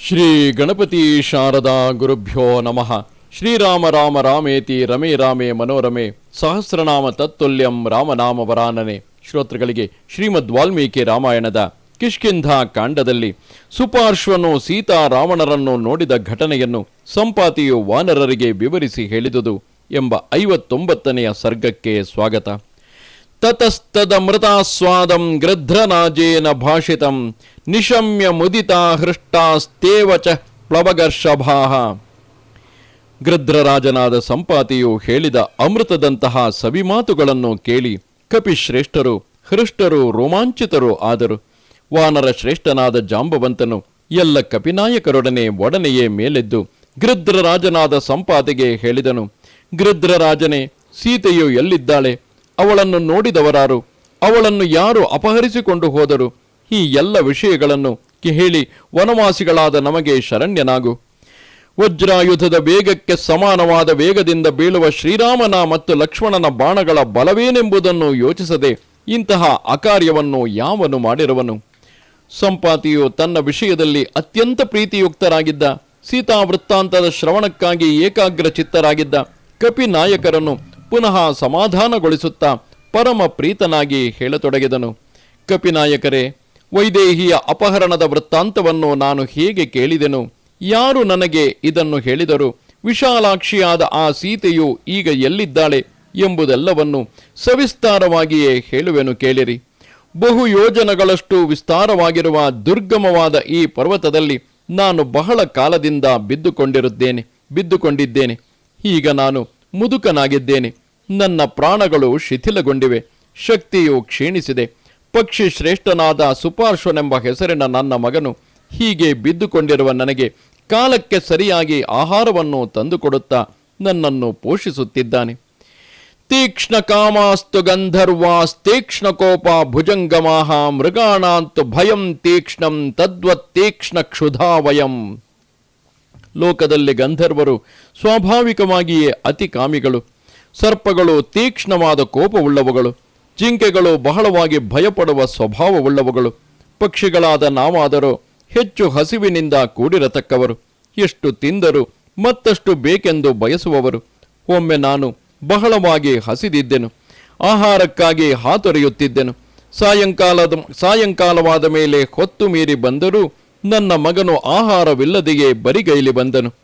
ಶ್ರೀ ಗಣಪತಿ ಶಾರದಾ ಗುರುಭ್ಯೋ ನಮಃ. ಶ್ರೀರಾಮ ರಾಮ ರಾಮೇತಿ ರಮೇ ರಾಮೇ ಮನೋರಮೆ. ಸಹಸ್ರನಾಮ ತತ್ತುಲ್ಯಂ ರಾಮನಾಮ ವರಾನನೆ. ಶ್ರೋತೃಗಳಿಗೆ ಶ್ರೀಮದ್ ವಾಲ್ಮೀಕಿ ರಾಮಾಯಣದ ಕಿಷ್ಕಿಂಧ ಕಾಂಡದಲ್ಲಿ ಸುಪಾರ್ಶ್ವನು ಸೀತಾ ರಾವಣರನ್ನು ನೋಡಿದ ಘಟನೆಯನ್ನು ಸಂಪಾತಿಯು ವಾನರರಿಗೆ ವಿವರಿಸಿ ಹೇಳಿದುದು ಎಂಬ ಐವತ್ತೊಂಬತ್ತನೆಯ ಸರ್ಗಕ್ಕೆ ಸ್ವಾಗತ. ತತಸ್ತದಮೃತಾಸ್ವಾದಂ ಗೃಧ್ರನಾಜೇನ ಭಾಷಿತಂ ನಿಶಮ್ಯ ಮುದಿತಾ ಹೃಷ್ಟಾಸ್ತೇವ ಚ ಪ್ಲವಗರ್ಷಭಾ ಗೃಧ್ರರಾಜನಾದ ಸಂಪಾತಿಯು ಹೇಳಿದ ಅಮೃತದಂತಹ ಸವಿಮಾತುಗಳನ್ನು ಕೇಳಿ ಕಪಿಶ್ರೇಷ್ಠರು, ಹೃಷ್ಟರು, ರೋಮಾಂಚಿತರು ಆದರು. ವಾನರ ಶ್ರೇಷ್ಠನಾದ ಜಾಂಬವಂತನು ಎಲ್ಲ ಕಪಿನಾಯಕರೊಡನೆ ಒಡನೆಯೇ ಮೇಲೆದ್ದು ಗೃಧ್ರರಾಜನಾದ ಸಂಪಾತಿಗೆ ಹೇಳಿದನು, ಗೃಧ್ರರಾಜನೇ, ಸೀತೆಯು ಎಲ್ಲಿದ್ದಾಳೆ? ಅವಳನ್ನು ನೋಡಿದವರಾರು, ಅವಳನ್ನು ಯಾರು ಅಪಹರಿಸಿಕೊಂಡು ಹೋದರು? ಈ ಎಲ್ಲ ವಿಷಯಗಳನ್ನು ಹೇಳಿ ವನವಾಸಿಗಳಾದ ನಮಗೆ ಶರಣ್ಯನಾಗು. ವಜ್ರಾಯುಧದ ವೇಗಕ್ಕೆ ಸಮಾನವಾದ ವೇಗದಿಂದ ಬೀಳುವ ಶ್ರೀರಾಮನ ಮತ್ತು ಲಕ್ಷ್ಮಣನ ಬಾಣಗಳ ಬಲವೇನೆಂಬುದನ್ನು ಯೋಚಿಸದೆ ಇಂತಹ ಅಕಾರ್ಯವನ್ನು ಯಾವನು ಮಾಡಿರುವನು? ಸಂಪಾತಿಯು ತನ್ನ ವಿಷಯದಲ್ಲಿ ಅತ್ಯಂತ ಪ್ರೀತಿಯುಕ್ತರಾಗಿದ್ದ, ಸೀತಾ ವೃತ್ತಾಂತದ ಶ್ರವಣಕ್ಕಾಗಿ ಏಕಾಗ್ರ ಚಿತ್ತರಾಗಿದ್ದ ಕಪಿ ನಾಯಕರನ್ನು ಪುನಃ ಸಮಾಧಾನಗೊಳಿಸುತ್ತಾ ಪರಮ ಪ್ರೀತನಾಗಿ ಹೇಳತೊಡಗಿದನು. ಕಪಿನಾಯಕರೇ, ವೈದೇಹಿಯ ಅಪಹರಣದ ವೃತ್ತಾಂತವನ್ನು ನಾನು ಹೇಗೆ ಕೇಳಿದೆನು? ಯಾರು ನನಗೆ ಇದನ್ನು ಹೇಳಿದರು? ವಿಶಾಲಾಕ್ಷಿಯಾದ ಆ ಸೀತೆಯು ಈಗ ಎಲ್ಲಿದ್ದಾಳೆ ಎಂಬುದೆಲ್ಲವನ್ನು ಸವಿಸ್ತಾರವಾಗಿಯೇ ಹೇಳುವೆನು ಕೇಳಿರಿ. ಬಹು ಯೋಜನಗಳಷ್ಟು ವಿಸ್ತಾರವಾಗಿರುವ ದುರ್ಗಮವಾದ ಈ ಪರ್ವತದಲ್ಲಿ ನಾನು ಬಹಳ ಕಾಲದಿಂದ ಬಿದ್ದುಕೊಂಡಿರುತ್ತೇನೆ, ಬಿದ್ದುಕೊಂಡಿದ್ದೇನೆ. ಈಗ ನಾನು ಮುದುಕನಾಗಿದ್ದೇನೆ. ನನ್ನ ಪ್ರಾಣಗಳು ಶಿಥಿಲಗೊಂಡಿವೆ, ಶಕ್ತಿಯು ಕ್ಷೀಣಿಸಿದೆ. ಪಕ್ಷಿ ಶ್ರೇಷ್ಠನಾದ ಸುಪಾರ್ಶ್ವನೆಂಬ ಹೆಸರಿನ ನನ್ನ ಮಗನು ಹೀಗೆ ಬಿದ್ದುಕೊಂಡಿರುವ ನನಗೆ ಕಾಲಕ್ಕೆ ಸರಿಯಾಗಿ ಆಹಾರವನ್ನು ತಂದುಕೊಡುತ್ತಾ ನನ್ನನ್ನು ಪೋಷಿಸುತ್ತಿದ್ದಾನೆ. ತೀಕ್ಷ್ಣ ಕಾಮಾಸ್ತು ಗಂಧರ್ವಾಸ್ತೀಕ್ಷ್ಣ ಕೋಪ ಭುಜಂಗಮಾಹ ಮೃಗಾಣಾಂತು ಭಯಂ ತೀಕ್ಷ್ಣಂ ತದ್ವತ್ ತೀಕ್ಷ್ಣ ಕ್ಷುಧಾವಯಂ ಲೋಕದಲ್ಲಿ ಗಂಧರ್ವರು ಸ್ವಾಭಾವಿಕವಾಗಿಯೇ ಅತಿ ಕಾಮಿಗಳು ಸರ್ಪಗಳು ತೀಕ್ಷ್ಣವಾದ ಕೋಪವುಳ್ಳವುಗಳು. ಜಿಂಕೆಗಳು ಬಹಳವಾಗಿ ಭಯಪಡುವ ಸ್ವಭಾವವುಳ್ಳವುಗಳು. ಪಕ್ಷಿಗಳಾದ ನಾವಾದರೂ ಹೆಚ್ಚು ಹಸಿವಿನಿಂದ ಕೂಡಿರತಕ್ಕವರು. ಎಷ್ಟು ತಿಂದರೂ ಮತ್ತಷ್ಟು ಬೇಕೆಂದು ಬಯಸುವವರು. ಒಮ್ಮೆ ನಾನು ಬಹಳವಾಗಿ ಹಸಿದಿದ್ದೆನು. ಆಹಾರಕ್ಕಾಗಿ ಹಾತೊರೆಯುತ್ತಿದ್ದೆನು. ಸಾಯಂಕಾಲದ ಸಾಯಂಕಾಲವಾದ ಮೇಲೆ ಹೊತ್ತು ಮೀರಿ ಬಂದರೂ ನನ್ನ ಮಗನು ಆಹಾರವಿಲ್ಲದೆಯೇ ಬರಿಗೈಲಿ ಬಂದನು.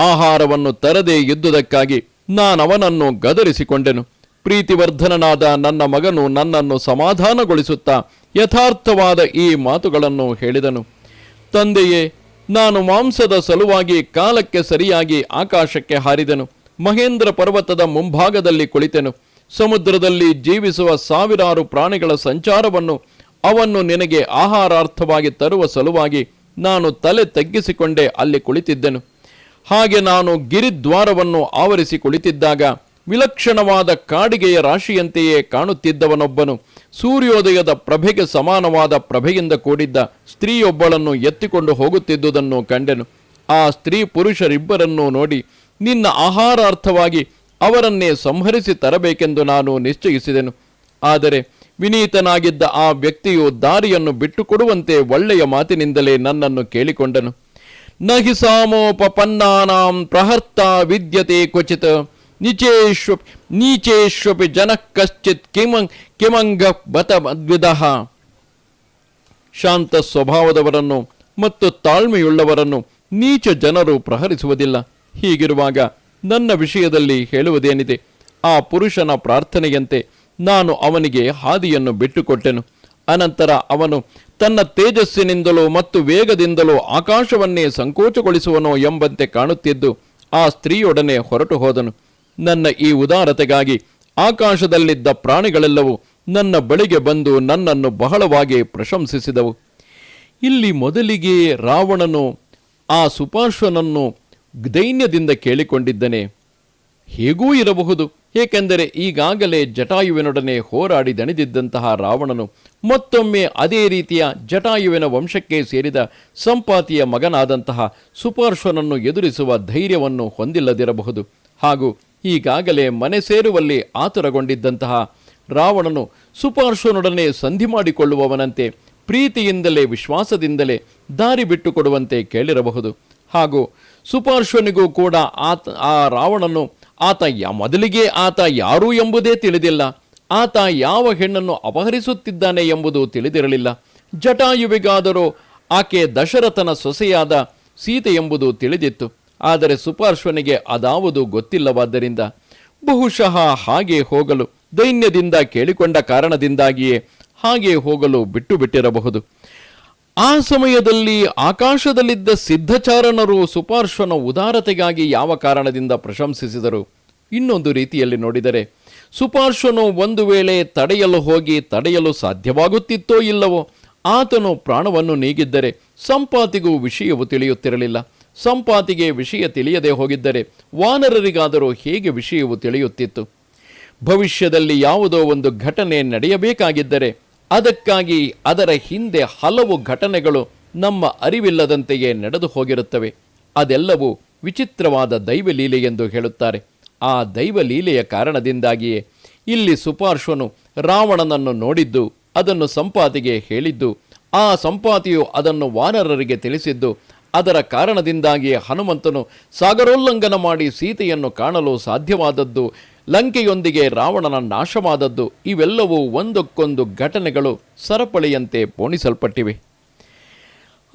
ಆಹಾರವನ್ನು ತರದೇ ಇದ್ದುದಕ್ಕಾಗಿ ನಾನವನನ್ನು ಗದರಿಸಿಕೊಂಡೆನು. ಪ್ರೀತಿವರ್ಧನನಾದ ನನ್ನ ಮಗನು ನನ್ನನ್ನು ಸಮಾಧಾನಗೊಳಿಸುತ್ತಾ ಯಥಾರ್ಥವಾದ ಈ ಮಾತುಗಳನ್ನು ಹೇಳಿದನು. ತಂದೆಯೇ, ನಾನು ಮಾಂಸದ ಸಲುವಾಗಿ ಕಾಲಕ್ಕೆ ಸರಿಯಾಗಿ ಆಕಾಶಕ್ಕೆ ಹಾರಿದೆನು. ಮಹೇಂದ್ರ ಪರ್ವತದ ಮುಂಭಾಗದಲ್ಲಿ ಕುಳಿತೆನು. ಸಮುದ್ರದಲ್ಲಿ ಜೀವಿಸುವ ಸಾವಿರಾರು ಪ್ರಾಣಿಗಳ ಸಂಚಾರವನ್ನು ಅವನ್ನು ನಿನಗೆ ಆಹಾರಾರ್ಥವಾಗಿ ತರುವ ಸಲುವಾಗಿ ನಾನು ತಲೆ ತಗ್ಗಿಸಿಕೊಂಡೇ ಅಲ್ಲಿ ಕುಳಿತಿದ್ದೆನು. ಹಾಗೆ ನಾನು ಗಿರಿದ್ವಾರವನ್ನು ಆವರಿಸಿ ಕುಳಿತಿದ್ದಾಗ ವಿಲಕ್ಷಣವಾದ ಕಾಡಿಗೆಯ ರಾಶಿಯಂತೆಯೇ ಕಾಣುತ್ತಿದ್ದವನೊಬ್ಬನು. ಸೂರ್ಯೋದಯದ ಪ್ರಭೆಗೆ ಸಮಾನವಾದ ಪ್ರಭೆಯಿಂದ ಕೂಡಿದ್ದ ಸ್ತ್ರೀಯೊಬ್ಬಳನ್ನು ಎತ್ತಿಕೊಂಡು ಹೋಗುತ್ತಿದ್ದುದನ್ನು ಕಂಡೆನು. ಆ ಸ್ತ್ರೀ ಪುರುಷರಿಬ್ಬರನ್ನೂ ನೋಡಿ, ನಿನ್ನ ಆಹಾರಾರ್ಥವಾಗಿ ಅವರನ್ನೇ ಸಂಹರಿಸಿ ತರಬೇಕೆಂದು ನಾನು ನಿಶ್ಚಯಿಸಿದೆನು. ಆದರೆ ವಿನೀತನಾಗಿದ್ದ ಆ ವ್ಯಕ್ತಿಯು ದಾರಿಯನ್ನು ಬಿಟ್ಟುಕೊಡುವಂತೆ ಒಳ್ಳೆಯ ಮಾತಿನಿಂದಲೇ ನನ್ನನ್ನು ಕೇಳಿಕೊಂಡನು. ನಹಿ ಸಾಮೋಪನ್ನಾಂ ಪ್ರಹರ್ತ ವಿದ್ಯತೆ ಕ್ವಚಿತ್. ನೀಚೇಷ್ವ ನೀಚೇಶ್ವಪಿ ಜನ ಕಶ್ಚಿತ್ ಕಿಮಂಗ್ ಕಿಮಂಗ ಬತ ಮದ್ವಿದಃ ಶಾಂತ ಸ್ವಭಾವದವರನ್ನು ಮತ್ತು ತಾಳ್ಮೆಯುಳ್ಳವರನ್ನು ನೀಚ ಜನರು ಪ್ರಹರಿಸುವುದಿಲ್ಲ. ಹೀಗಿರುವಾಗ ನನ್ನ ವಿಷಯದಲ್ಲಿ ಹೇಳುವುದೇನಿದೆ? ಆ ಪುರುಷನ ಪ್ರಾರ್ಥನೆಯಂತೆ ನಾನು ಅವನಿಗೆ ಹಾದಿಯನ್ನು ಬಿಟ್ಟುಕೊಟ್ಟೆನು. ಅನಂತರ ಅವನು ತನ್ನ ತೇಜಸ್ಸಿನಿಂದಲೋ ಮತ್ತು ವೇಗದಿಂದಲೋ ಆಕಾಶವನ್ನೇ ಸಂಕೋಚಗೊಳಿಸುವನೋ ಎಂಬಂತೆ ಕಾಣುತ್ತಿದ್ದು ಆ ಸ್ತ್ರೀಯೊಡನೆ ಹೊರಟು ಹೋದನು. ನನ್ನ ಈ ಉದಾರತೆಗಾಗಿ ಆಕಾಶದಲ್ಲಿದ್ದ ಪ್ರಾಣಿಗಳೆಲ್ಲವೂ ನನ್ನ ಬಳಿಗೆ ಬಂದು ನನ್ನನ್ನು ಬಹಳವಾಗಿ ಪ್ರಶಂಸಿಸಿದವು. ಇಲ್ಲಿ ಮೊದಲಿಗೆ ರಾವಣನು ಆ ಸುಪಾರ್ಶ್ವನನ್ನು ದೈನ್ಯದಿಂದ ಕೇಳಿಕೊಂಡಿದ್ದನೆ. ಹೇಗೂ ಇರಬಹುದು? ಏಕೆಂದರೆ ಈಗಾಗಲೇ ಜಟಾಯುವಿನೊಡನೆ ಹೋರಾಡಿ ದಣಿದಿದ್ದಂತಹ ರಾವಣನು ಮತ್ತೊಮ್ಮೆ ಅದೇ ರೀತಿಯ ಜಟಾಯುವಿನ ವಂಶಕ್ಕೆ ಸೇರಿದ ಸಂಪಾತಿಯ ಮಗನಾದಂತಹ ಸುಪಾರ್ಶ್ವನನ್ನು ಎದುರಿಸುವ ಧೈರ್ಯವನ್ನು ಹೊಂದಿಲ್ಲದಿರಬಹುದು. ಹಾಗೂ ಈಗಾಗಲೇ ಮನೆ ಸೇರುವಲ್ಲಿ ಆತುರಗೊಂಡಿದ್ದಂತಹ ರಾವಣನು ಸುಪಾರ್ಶ್ವನೊಡನೆ ಸಂಧಿ ಮಾಡಿಕೊಳ್ಳುವವನಂತೆ ಪ್ರೀತಿಯಿಂದಲೇ ವಿಶ್ವಾಸದಿಂದಲೇ ದಾರಿ ಬಿಟ್ಟುಕೊಡುವಂತೆ ಕೇಳಿರಬಹುದು. ಹಾಗೂ ಸುಪಾರ್ಶ್ವನಿಗೂ ಕೂಡ ಆತ, ಆ ರಾವಣನು ಆತ ಯ ಮೊದಲಿಗೆ ಆತ ಯಾರು ಎಂಬುದೇ ತಿಳಿದಿಲ್ಲ. ಆತ ಯಾವ ಹೆಣ್ಣನ್ನು ಅಪಹರಿಸುತ್ತಿದ್ದಾನೆ ಎಂಬುದು ತಿಳಿದಿರಲಿಲ್ಲ. ಜಟಾಯುವಿಗಾದರೂ ಆಕೆ ದಶರಥನ ಸೊಸೆಯಾದ ಸೀತೆ ಎಂಬುದು ತಿಳಿದಿತ್ತು. ಆದರೆ ಸುಪಾರ್ಶ್ವನಿಗೆ ಅದಾವುದು ಗೊತ್ತಿಲ್ಲವಾದ್ದರಿಂದ ಬಹುಶಃ ಹಾಗೆ ಹೋಗಲು ದೈನ್ಯದಿಂದ ಕೇಳಿಕೊಂಡ ಕಾರಣದಿಂದಾಗಿಯೇ ಹಾಗೆ ಹೋಗಲು ಬಿಟ್ಟು ಬಿಟ್ಟಿರಬಹುದು. ಆ ಸಮಯದಲ್ಲಿ ಆಕಾಶದಲ್ಲಿದ್ದ ಸಿದ್ಧಚಾರಣರು ಸುಪಾರ್ಶ್ವನ ಉದಾರತೆಗಾಗಿ ಯಾವ ಕಾರಣದಿಂದ ಪ್ರಶಂಸಿಸಿದರು? ಇನ್ನೊಂದು ರೀತಿಯಲ್ಲಿ ನೋಡಿದರೆ, ಸುಪಾರ್ಶ್ವನು ಒಂದು ವೇಳೆ ತಡೆಯಲು ಹೋಗಿ ತಡೆಯಲು ಸಾಧ್ಯವಾಗುತ್ತಿತ್ತೋ ಇಲ್ಲವೋ, ಆತನು ಪ್ರಾಣವನ್ನು ನೀಗಿದ್ದರೆ ಸಂಪಾತಿಗೂ ವಿಷಯವು ತಿಳಿಯುತ್ತಿರಲಿಲ್ಲ. ಸಂಪಾತಿಗೆ ವಿಷಯ ತಿಳಿಯದೆ ಹೋಗಿದ್ದರೆ ವಾನರರಿಗಾದರೂ ಹೇಗೆ ವಿಷಯವು ತಿಳಿಯುತ್ತಿತ್ತು? ಭವಿಷ್ಯದಲ್ಲಿ ಯಾವುದೋ ಒಂದು ಘಟನೆ ನಡೆಯಬೇಕಾಗಿದ್ದರೆ ಅದಕ್ಕಾಗಿ ಅದರ ಹಿಂದೆ ಹಲವು ಘಟನೆಗಳು ನಮ್ಮ ಅರಿವಿಲ್ಲದಂತೆಯೇ ನಡೆದು ಹೋಗಿರುತ್ತವೆ. ಅದೆಲ್ಲವೂ ವಿಚಿತ್ರವಾದ ದೈವಲೀಲೆ ಎಂದು ಹೇಳುತ್ತಾರೆ. ಆ ದೈವಲೀಲೆಯ ಕಾರಣದಿಂದಾಗಿಯೇ ಇಲ್ಲಿ ಸುಪಾರ್ಶ್ವನು ರಾವಣನನ್ನು ನೋಡಿದ್ದು, ಅದನ್ನು ಸಂಪಾತಿಗೆ ಹೇಳಿದ್ದು, ಆ ಸಂಪಾತಿಯು ಅದನ್ನು ವಾನರರಿಗೆ ತಿಳಿಸಿದ್ದು, ಅದರ ಕಾರಣದಿಂದಾಗಿಯೇ ಹನುಮಂತನು ಸಾಗರೋಲ್ಲಂಘನ ಮಾಡಿ ಸೀತೆಯನ್ನು ಕಾಣಲು ಸಾಧ್ಯವಾದದ್ದು ಲಂಕೆಯೊಂದಿಗೆ ರಾವಣನ ನಾಶವಾದದ್ದು ಇವೆಲ್ಲವೂ ಒಂದಕ್ಕೊಂದು ಘಟನೆಗಳು ಸರಪಳಿಯಂತೆ ಪೋಣಿಸಲ್ಪಟ್ಟಿವೆ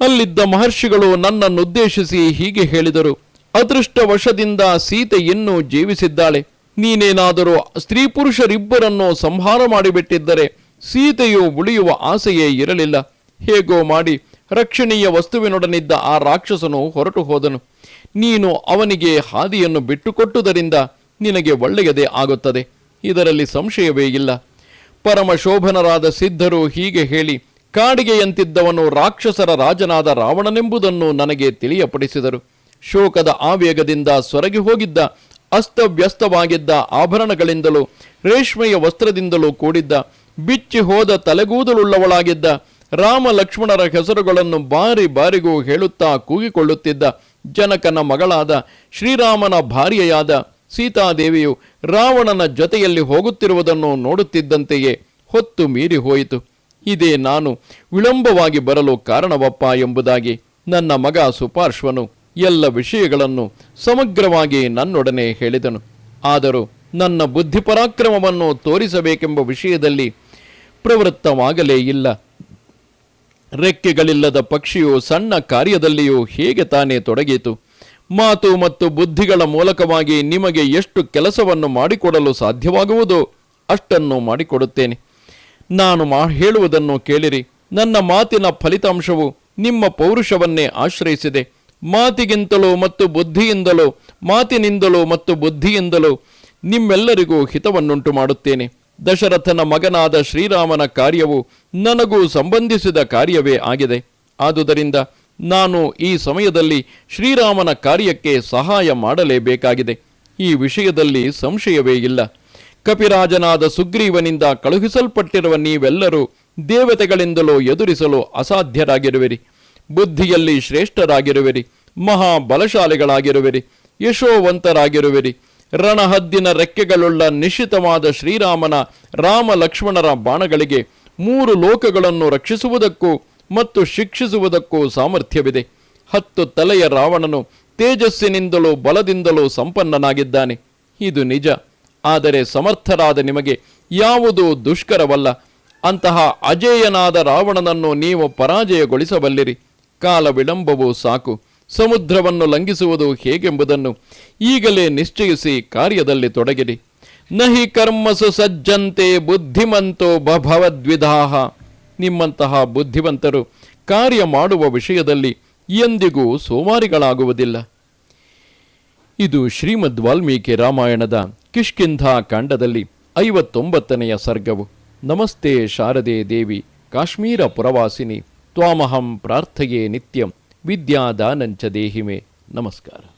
ಅಲ್ಲಿದ್ದ ಮಹರ್ಷಿಗಳು ನನ್ನನ್ನುದ್ದೇಶಿಸಿ ಹೀಗೆ ಹೇಳಿದರು, ಅದೃಷ್ಟವಶದಿಂದ ಸೀತೆ ಇನ್ನೂ ಜೀವಿಸಿದ್ದಾಳೆ. ನೀನೇನಾದರೂ ಸ್ತ್ರೀ ಪುರುಷರಿಬ್ಬರನ್ನು ಸಂಹಾರ ಮಾಡಿಬಿಟ್ಟಿದ್ದರೆ ಸೀತೆಯು ಉಳಿಯುವ ಆಸೆಯೇ ಇರಲಿಲ್ಲ. ಹೇಗೋ ಮಾಡಿ ರಕ್ಷಣೀಯ ವಸ್ತುವಿನೊಡನಿದ್ದ ಆ ರಾಕ್ಷಸನು ಹೊರಟು ಹೋದನು. ನೀನು ಅವನಿಗೆ ಹಾದಿಯನ್ನು ಬಿಟ್ಟುಕೊಟ್ಟುದರಿಂದ ನಿನಗೆ ಒಳ್ಳೆಯದೇ ಆಗುತ್ತದೆ. ಇದರಲ್ಲಿ ಸಂಶಯವೇ ಇಲ್ಲ. ಪರಮಶೋಭನರಾದ ಸಿದ್ಧರು ಹೀಗೆ ಹೇಳಿ, ಕಾಡಿಗೆಯಂತಿದ್ದವನು ರಾಕ್ಷಸರ ರಾಜನಾದ ರಾವಣನೆಂಬುದನ್ನು ನನಗೆ ತಿಳಿಯಪಡಿಸಿದರು. ಶೋಕದ ಆವೇಗದಿಂದ ಸೊರಗಿ ಹೋಗಿದ್ದ, ಅಸ್ತವ್ಯಸ್ತವಾಗಿದ್ದ ಆಭರಣಗಳಿಂದಲೂ, ರೇಷ್ಮೆಯ ವಸ್ತ್ರದಿಂದಲೂ ಕೂಡಿದ್ದ, ಬಿಚ್ಚಿ ಹೋದ ತಲೆಗೂದಲುಳ್ಳವಳಾಗಿದ್ದ, ರಾಮ ಲಕ್ಷ್ಮಣರ ಹೆಸರುಗಳನ್ನು ಬಾರಿ ಬಾರಿಗೂ ಹೇಳುತ್ತಾ ಕೂಗಿಕೊಳ್ಳುತ್ತಿದ್ದ, ಜನಕನ ಮಗಳಾದ ಶ್ರೀರಾಮನ ಭಾರ್ಯೆಯಾದ ಸೀತಾದೇವಿಯು ರಾವಣನ ಜೊತೆಯಲ್ಲಿ ಹೋಗುತ್ತಿರುವುದನ್ನು ನೋಡುತ್ತಿದ್ದಂತೆಯೇ ಹೊತ್ತು ಮೀರಿ ಹೋಯಿತು. ಇದೇ ನಾನು ವಿಳಂಬವಾಗಿ ಬರಲು ಕಾರಣವಪ್ಪ ಎಂಬುದಾಗಿ ನನ್ನ ಮಗ ಸುಪಾರ್ಶ್ವನು ಎಲ್ಲ ವಿಷಯಗಳನ್ನು ಸಮಗ್ರವಾಗಿ ನನ್ನೊಡನೆ ಹೇಳಿದನು. ಆದರೂ ನನ್ನ ಬುದ್ಧಿಪರಾಕ್ರಮವನ್ನು ತೋರಿಸಬೇಕೆಂಬ ವಿಷಯದಲ್ಲಿ ಪ್ರವೃತ್ತವಾಗಲೇ ಇಲ್ಲ. ರೆಕ್ಕೆಗಳಿಲ್ಲದ ಪಕ್ಷಿಯು ಸಣ್ಣ ಕಾರ್ಯದಲ್ಲಿಯೂ ಹೇಗೆ ತಾನೇ ತೊಡಗಿತು? ಮಾತು ಮತ್ತು ಬುದ್ಧಿಗಳ ಮೂಲಕವಾಗಿ ನಿಮಗೆ ಎಷ್ಟು ಕೆಲಸವನ್ನು ಮಾಡಿಕೊಡಲು ಸಾಧ್ಯವಾಗುವುದೋ ಅಷ್ಟನ್ನು ಮಾಡಿಕೊಡುತ್ತೇನೆ. ನಾನು ಮಾ ಹೇಳುವುದನ್ನು ಕೇಳಿರಿ. ನನ್ನ ಮಾತಿನ ಫಲಿತಾಂಶವು ನಿಮ್ಮ ಪೌರುಷವನ್ನೇ ಆಶ್ರಯಿಸಿದೆ. ಮಾತಿಗಿಂತಲೂ ಮತ್ತು ಬುದ್ಧಿಯಿಂದಲೂ, ಮಾತಿನಿಂದಲೂ ಮತ್ತು ಬುದ್ಧಿಯಿಂದಲೂ ನಿಮ್ಮೆಲ್ಲರಿಗೂ ಹಿತವನ್ನುಂಟು ಮಾಡುತ್ತೇನೆ. ದಶರಥನ ಮಗನಾದ ಶ್ರೀರಾಮನ ಕಾರ್ಯವು ನನಗೂ ಸಂಬಂಧಿಸಿದ ಕಾರ್ಯವೇ ಆಗಿದೆ. ಆದುದರಿಂದ ನಾನು ಈ ಸಮಯದಲ್ಲಿ ಶ್ರೀರಾಮನ ಕಾರ್ಯಕ್ಕೆ ಸಹಾಯ ಮಾಡಲೇಬೇಕಾಗಿದೆ. ಈ ವಿಷಯದಲ್ಲಿ ಸಂಶಯವೇ ಇಲ್ಲ. ಕಪಿರಾಜನಾದ ಸುಗ್ರೀವನಿಂದ ಕಳುಹಿಸಲ್ಪಟ್ಟಿರುವ ನೀವೆಲ್ಲರೂ ದೇವತೆಗಳಿಂದಲೂ ಎದುರಿಸಲು ಅಸಾಧ್ಯರಾಗಿರುವಿರಿ. ಬುದ್ಧಿಯಲ್ಲಿ ಶ್ರೇಷ್ಠರಾಗಿರುವಿರಿ. ಮಹಾಬಲಶಾಲಿಗಳಾಗಿರುವಿರಿ. ಯಶೋವಂತರಾಗಿರುವಿರಿ. ರಣಹದ್ದಿನ ರೆಕ್ಕೆಗಳುಳ್ಳ ನಿಶ್ಚಿತವಾದ ಶ್ರೀರಾಮನ ರಾಮ ಲಕ್ಷ್ಮಣರ ಬಾಣಗಳಿಗೆ ಮೂರು ಲೋಕಗಳನ್ನು ರಕ್ಷಿಸುವುದಕ್ಕೂ ಮತ್ತು ಶಿಕ್ಷಿಸುವುದಕ್ಕೂ ಸಾಮರ್ಥ್ಯವಿದೆ. ಹತ್ತು ತಲೆಯ ರಾವಣನು ತೇಜಸ್ಸಿನಿಂದಲೂ ಬಲದಿಂದಲೂ ಸಂಪನ್ನನಾಗಿದ್ದಾನೆ. ಇದು ನಿಜ. ಆದರೆ ಸಮರ್ಥರಾದ ನಿಮಗೆ ಯಾವುದೂ ದುಷ್ಕರವಲ್ಲ. ಅಂತಹ ಅಜೇಯನಾದ ರಾವಣನನ್ನು ನೀವು ಪರಾಜಯಗೊಳಿಸಬಲ್ಲಿರಿ. ಕಾಲ ವಿಳಂಬವೂ ಸಾಕು. ಸಮುದ್ರವನ್ನು ಲಂಘಿಸುವುದು ಹೇಗೆಂಬುದನ್ನು ಈಗಲೇ ನಿಶ್ಚಯಿಸಿ ಕಾರ್ಯದಲ್ಲಿ ತೊಡಗಿರಿ. ನಹಿ ಕರ್ಮಸು ಸಜ್ಜಂತೆ ಬುದ್ಧಿಮಂತೋ ಭವದ್ವಿಧಾಹ ನಿಮ್ಮಂತಹ ಬುದ್ಧಿವಂತರು ಕಾರ್ಯ ಮಾಡುವ ವಿಷಯದಲ್ಲಿ ಎಂದಿಗೂ ಸೋಮಾರಿಗಳಾಗುವುದಿಲ್ಲ. ಇದು ಶ್ರೀಮದ್ ವಾಲ್ಮೀಕಿ ರಾಮಾಯಣದ ಕಿಷ್ಕಿಂಧಾ ಕಾಂಡದಲ್ಲಿ ಐವತ್ತೊಂಬತ್ತನೆಯ ಸರ್ಗವು. ನಮಸ್ತೆ ಶಾರದೆ ದೇವಿ, ಕಾಶ್ಮೀರ ಪುರವಾಸಿನಿ, ತ್ವಾಮಹಂ ಪ್ರಾರ್ಥಯೇ ನಿತ್ಯಂ, ವಿದ್ಯಾದಾನಂಚ ದೇಹಿಮೆ. ನಮಸ್ಕಾರ.